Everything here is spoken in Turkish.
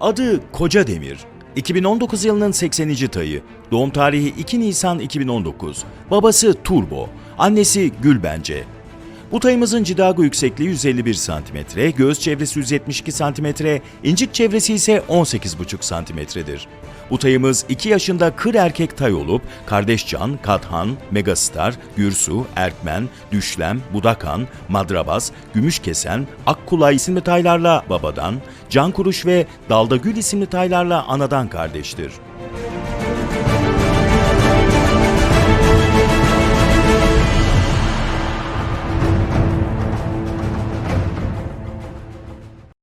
Adı Koca Demir. 2019 yılının 80. tayı. Doğum tarihi 2 Nisan 2019. Babası Turbo. Annesi Gülbence. Bu tayımızın cidago yüksekliği 151 cm, göğüs çevresi 172 cm, incik çevresi ise 18,5 cm'dir. Bu tayımız 2 yaşında kır erkek tay olup Kardeşcan, Kathan, Megastar, Gürsu, Erkmen, Düşlem, Budakan, Madrabas, Gümüşkesen, Akkulay isimli taylarla babadan, Cankuruş ve Dalda Gül isimli taylarla anadan kardeştir.